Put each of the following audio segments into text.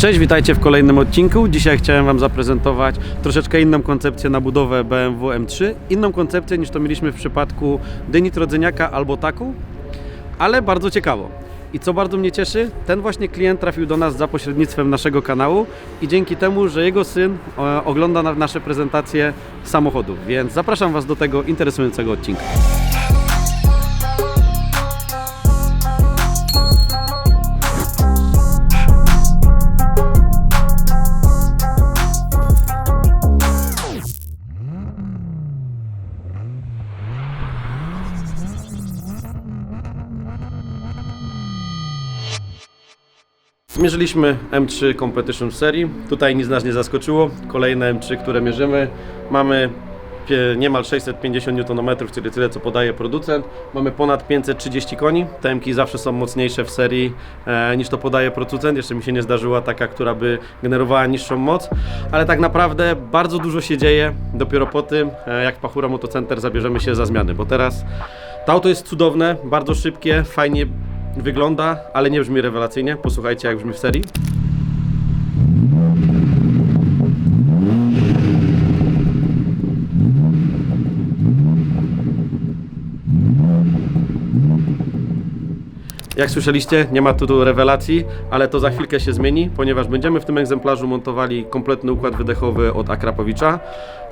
Cześć, witajcie w kolejnym odcinku. Dzisiaj chciałem Wam zaprezentować troszeczkę inną koncepcję na budowę BMW M3. Inną koncepcję niż to mieliśmy w przypadku Dyni Rodzyniaka albo Taku, ale bardzo ciekawo. I co bardzo mnie cieszy, ten właśnie klient trafił do nas za pośrednictwem naszego kanału i dzięki temu, że jego syn e, ogląda na- nasze prezentacje samochodów. Więc zapraszam Was do tego interesującego odcinka. Zmierzyliśmy M3 Competition w serii. Tutaj nic nas nie zaskoczyło. Kolejne M3, które mierzymy. Mamy niemal 650 Nm, czyli tyle co podaje producent. Mamy ponad 530 koni. Te M-ki zawsze są mocniejsze w serii e, niż to podaje producent. Jeszcze mi się nie zdarzyła taka, która by generowała niższą moc. Ale tak naprawdę bardzo dużo się dzieje dopiero po tym, e, jak Pachura Motocenter zabierzemy się za zmiany. Bo teraz to auto jest cudowne, bardzo szybkie, fajnie wygląda, ale nie brzmi rewelacyjnie. Posłuchajcie, jak brzmi w serii. Jak słyszeliście, nie ma tu rewelacji, ale to za chwilkę się zmieni, ponieważ będziemy w tym egzemplarzu montowali kompletny układ wydechowy od Akrapowicza.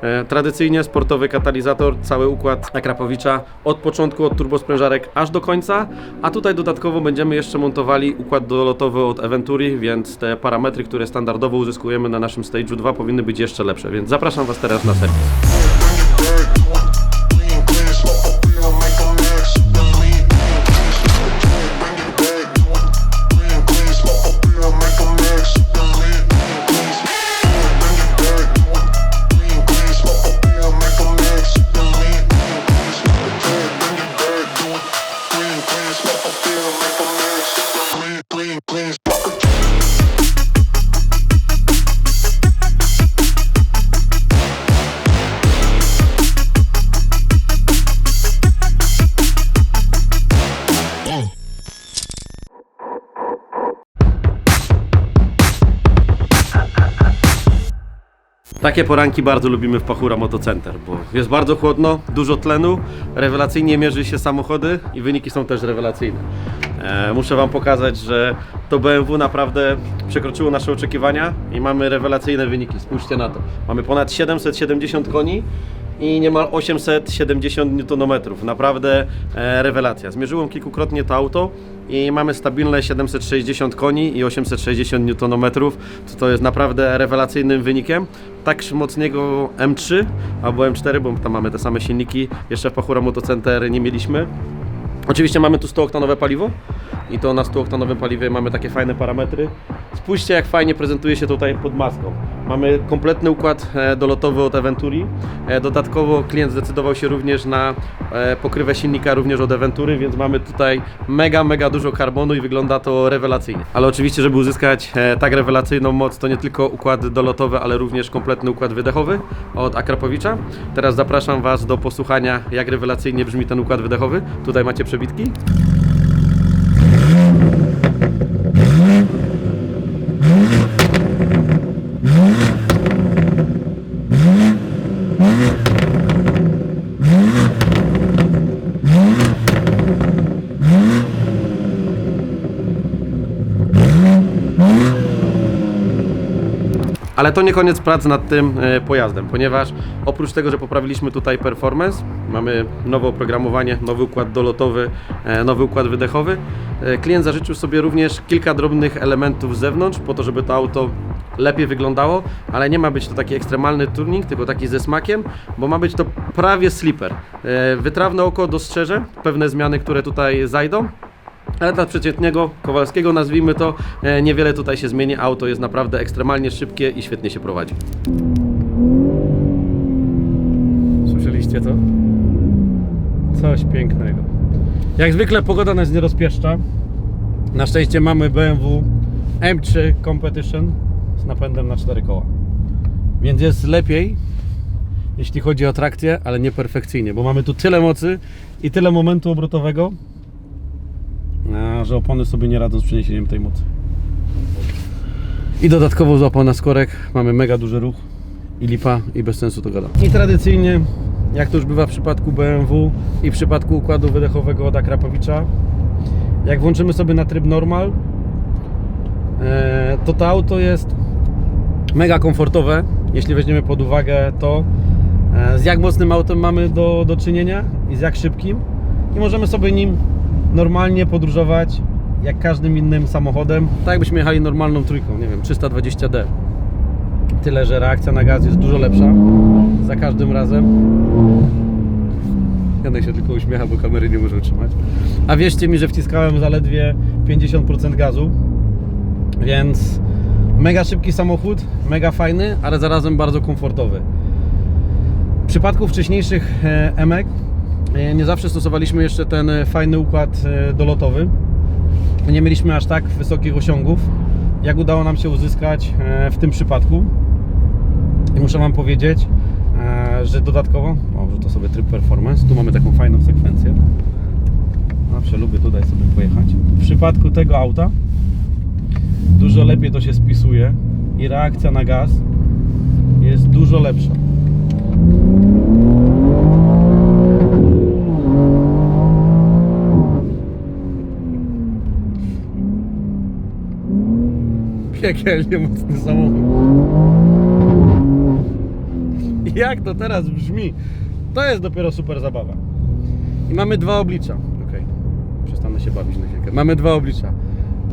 E, tradycyjnie sportowy katalizator, cały układ Akrapowicza od początku, od turbosprężarek aż do końca, a tutaj dodatkowo będziemy jeszcze montowali układ dolotowy od Eventuri, więc te parametry, które standardowo uzyskujemy na naszym Stage'u 2 powinny być jeszcze lepsze, więc zapraszam Was teraz na serwis. Takie poranki bardzo lubimy w Pachura Motocenter, bo jest bardzo chłodno, dużo tlenu, rewelacyjnie mierzy się samochody i wyniki są też rewelacyjne. E, muszę Wam pokazać, że to BMW naprawdę przekroczyło nasze oczekiwania i mamy rewelacyjne wyniki. Spójrzcie na to. Mamy ponad 770 koni i niemal 870 Nm. Naprawdę e, rewelacja. Zmierzyłem kilkukrotnie to auto i mamy stabilne 760 koni i 860 Nm, to jest naprawdę rewelacyjnym wynikiem. Tak mocnego M3 albo M4, bo tam mamy te same silniki, jeszcze w Pachura Motocenter nie mieliśmy. Oczywiście mamy tu 100-oktanowe paliwo i to na 100-oktanowym paliwie mamy takie fajne parametry. Spójrzcie jak fajnie prezentuje się tutaj pod maską. Mamy kompletny układ e, dolotowy od Eventuri. E, Dodatkowo klient zdecydował się również na e, pokrywę silnika również od Eventury, więc mamy tutaj mega, mega dużo karbonu i wygląda to rewelacyjnie. Ale oczywiście, żeby uzyskać tak rewelacyjną moc, to nie tylko układ dolotowy, ale również kompletny układ wydechowy od Akrapowicza. Teraz zapraszam Was do posłuchania, jak rewelacyjnie brzmi ten układ wydechowy. Tutaj macie przebitki. Ale to nie koniec prac nad tym e, pojazdem, ponieważ oprócz tego, że poprawiliśmy tutaj performance, mamy nowe oprogramowanie, nowy układ dolotowy, e, nowy układ wydechowy, e, klient zażyczył sobie również kilka drobnych elementów z zewnątrz, po to, żeby to auto lepiej wyglądało, ale nie ma być to taki ekstremalny tuning, tylko taki ze smakiem, bo ma być to prawie slipper. Wytrawne oko dostrzeże pewne zmiany, które tutaj zajdą, ale dla przeciętnego Kowalskiego, nazwijmy to, e, niewiele tutaj się zmieni. Auto jest naprawdę ekstremalnie szybkie i świetnie się prowadzi. Słyszeliście to? Coś pięknego. Jak zwykle pogoda nas nie rozpieszcza. Na szczęście mamy BMW M3 Competition z napędem na 4 koła. Więc jest lepiej, jeśli chodzi o trakcję, ale nie perfekcyjnie, bo mamy tu tyle mocy i tyle momentu obrotowego, że opony sobie nie radzą z przeniesieniem tej mocy. I dodatkowo złapał nas korek. Mamy mega duży ruch i lipa i bez sensu to gada. I tradycyjnie, jak to już bywa w przypadku BMW i w przypadku układu wydechowego od Akrapowicza, jak włączymy sobie na tryb normal, e, to to auto jest mega komfortowe, jeśli weźmiemy pod uwagę to, e, z jak mocnym autem mamy do, do czynienia i z jak szybkim. I możemy sobie nim normalnie podróżować, jak każdym innym samochodem, tak jakbyśmy jechali normalną trójką, nie wiem, 320D. Tyle, że reakcja na gaz jest dużo lepsza za każdym razem. Janek się tylko uśmiecha, bo kamery nie może utrzymać. A wierzcie mi, że wciskałem zaledwie 50% gazu, więc mega szybki samochód, mega fajny, ale zarazem bardzo komfortowy. W przypadku wcześniejszych e, emek nie zawsze stosowaliśmy jeszcze ten e, fajny układ e, dolotowy. Nie mieliśmy aż tak wysokich osiągów, jak udało nam się uzyskać e, w tym przypadku. I muszę Wam powiedzieć, e, że dodatkowo, o, to sobie tryb performance, tu mamy taką fajną sekwencję. Zawsze lubię tutaj sobie pojechać. W przypadku tego auta dużo lepiej to się spisuje i reakcja na gaz jest dużo lepsza. Piekielnie mocny samochód. Jak to teraz brzmi? To jest dopiero super zabawa. I mamy dwa oblicza. Okej, przestanę się bawić na chwilkę. Mamy dwa oblicza.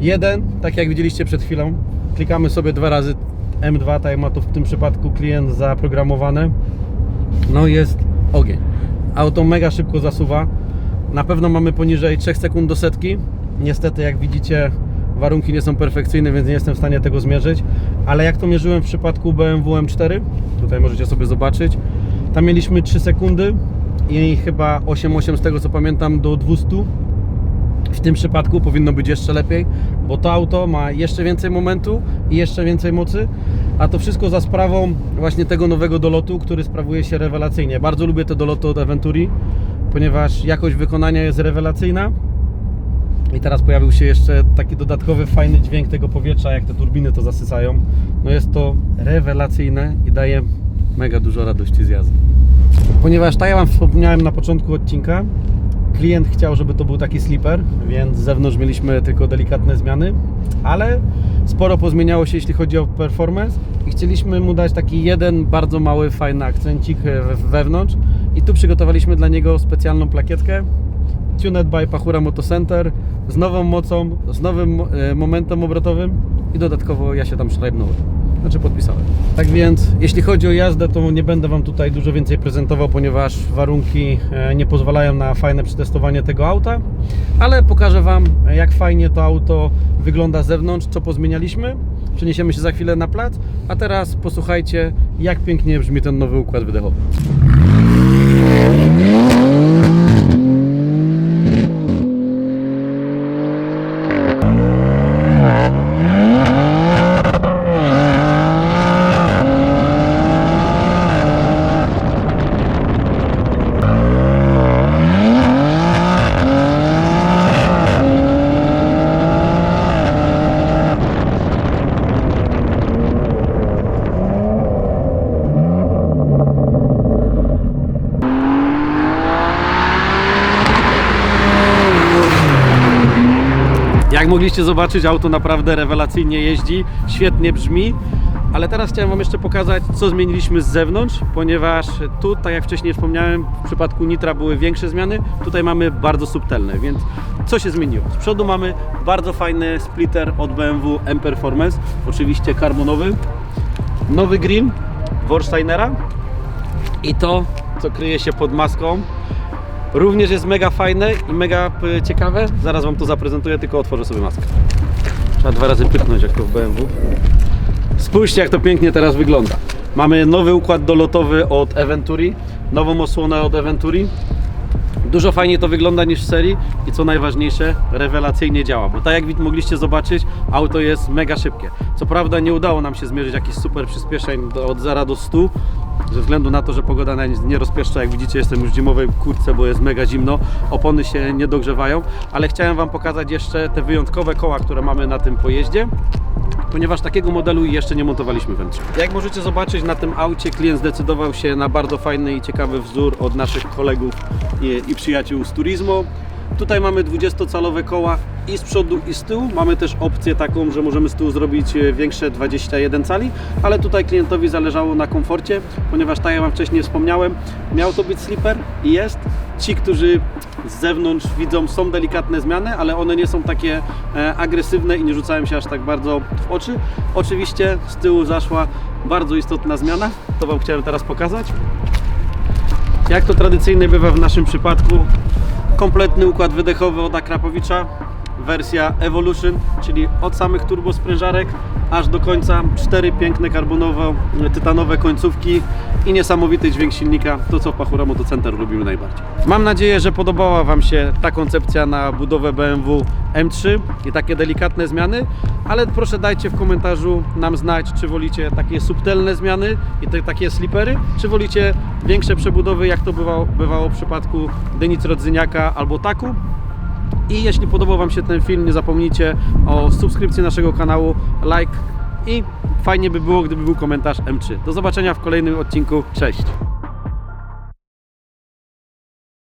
Jeden, tak jak widzieliście przed chwilą, klikamy sobie dwa razy M2, tak jak ma to w tym przypadku klient zaprogramowane. No jest ogień. Auto mega szybko zasuwa. Na pewno mamy poniżej 3 sekund do setki. Niestety, jak widzicie, warunki nie są perfekcyjne, więc nie jestem w stanie tego zmierzyć. Ale jak to mierzyłem w przypadku BMW M4, tutaj możecie sobie zobaczyć, tam mieliśmy 3 sekundy i chyba 8,8 z tego co pamiętam do 200. W tym przypadku powinno być jeszcze lepiej, bo to auto ma jeszcze więcej momentu i jeszcze więcej mocy, a to wszystko za sprawą właśnie tego nowego dolotu, który sprawuje się rewelacyjnie. Bardzo lubię te doloty od Aventuri, ponieważ jakość wykonania jest rewelacyjna. I teraz pojawił się jeszcze taki dodatkowy fajny dźwięk tego powietrza, jak te turbiny to zasysają. No jest to rewelacyjne i daje mega dużo radości z jazdy. Ponieważ tak jak Wam wspomniałem na początku odcinka, klient chciał, żeby to był taki slipper, więc z zewnątrz mieliśmy tylko delikatne zmiany, ale sporo pozmieniało się, jeśli chodzi o performance i chcieliśmy mu dać taki jeden bardzo mały, fajny akcencik e, we- wewnątrz i tu przygotowaliśmy dla niego specjalną plakietkę Tuned by Pachura Motocenter z nową mocą, z nowym e, momentem obrotowym i dodatkowo ja się tam szrajbnąłem. Znaczy podpisałem. Tak więc, jeśli chodzi o jazdę, to nie będę Wam tutaj dużo więcej prezentował, ponieważ warunki e, nie pozwalają na fajne przetestowanie tego auta, ale pokażę Wam, jak fajnie to auto wygląda z zewnątrz, co pozmienialiśmy. Przeniesiemy się za chwilę na plac, a teraz posłuchajcie, jak pięknie brzmi ten nowy układ wydechowy. Jak mogliście zobaczyć, auto naprawdę rewelacyjnie jeździ, świetnie brzmi. Ale teraz chciałem Wam jeszcze pokazać, co zmieniliśmy z zewnątrz, ponieważ tu, tak jak wcześniej wspomniałem, w przypadku Nitra były większe zmiany, tutaj mamy bardzo subtelne, więc co się zmieniło? Z przodu mamy bardzo fajny splitter od BMW M Performance, oczywiście karbonowy, nowy green Warsteinera i to, co kryje się pod maską, Również jest mega fajne i mega y, ciekawe. Zaraz Wam to zaprezentuję, tylko otworzę sobie maskę. Trzeba dwa razy pyknąć jak to w BMW. Spójrzcie jak to pięknie teraz wygląda. Mamy nowy układ dolotowy od Eventuri, nową osłonę od Eventuri. Dużo fajniej to wygląda niż w serii i co najważniejsze, rewelacyjnie działa, bo tak jak mogliście zobaczyć, auto jest mega szybkie. Co prawda nie udało nam się zmierzyć jakichś super przyspieszeń od 0 do 100, ze względu na to, że pogoda nie rozpieszcza. Jak widzicie, jestem już w zimowej kurtce, bo jest mega zimno. Opony się nie dogrzewają, ale chciałem Wam pokazać jeszcze te wyjątkowe koła, które mamy na tym pojeździe ponieważ takiego modelu jeszcze nie montowaliśmy w M3. Jak możecie zobaczyć na tym aucie klient zdecydował się na bardzo fajny i ciekawy wzór od naszych kolegów i, i przyjaciół z Turismo. Tutaj mamy 20-calowe koła i z przodu i z tyłu. Mamy też opcję taką, że możemy z tyłu zrobić e, większe 21 cali, ale tutaj klientowi zależało na komforcie, ponieważ tak jak Wam wcześniej wspomniałem, miał to być slipper i jest. Ci, którzy z zewnątrz widzą, są delikatne zmiany, ale one nie są takie e, agresywne i nie rzucają się aż tak bardzo w oczy. Oczywiście z tyłu zaszła bardzo istotna zmiana, to Wam chciałem teraz pokazać. Jak to tradycyjnie bywa w naszym przypadku, kompletny układ wydechowy od Akrapowicza, wersja Evolution, czyli od samych turbosprężarek aż do końca cztery piękne karbonowo-tytanowe końcówki i niesamowity dźwięk silnika, to co w Pachura Motocenter lubimy najbardziej. Mam nadzieję, że podobała Wam się ta koncepcja na budowę BMW M3 i takie delikatne zmiany, ale proszę dajcie w komentarzu nam znać, czy wolicie takie subtelne zmiany i te takie slipery, czy wolicie większe przebudowy, jak to bywało, bywało w przypadku Denic Rodzyniaka albo Taku. I jeśli podobał Wam się ten film, nie zapomnijcie o subskrypcji naszego kanału, like i fajnie by było, gdyby był komentarz M3. Do zobaczenia w kolejnym odcinku. Cześć!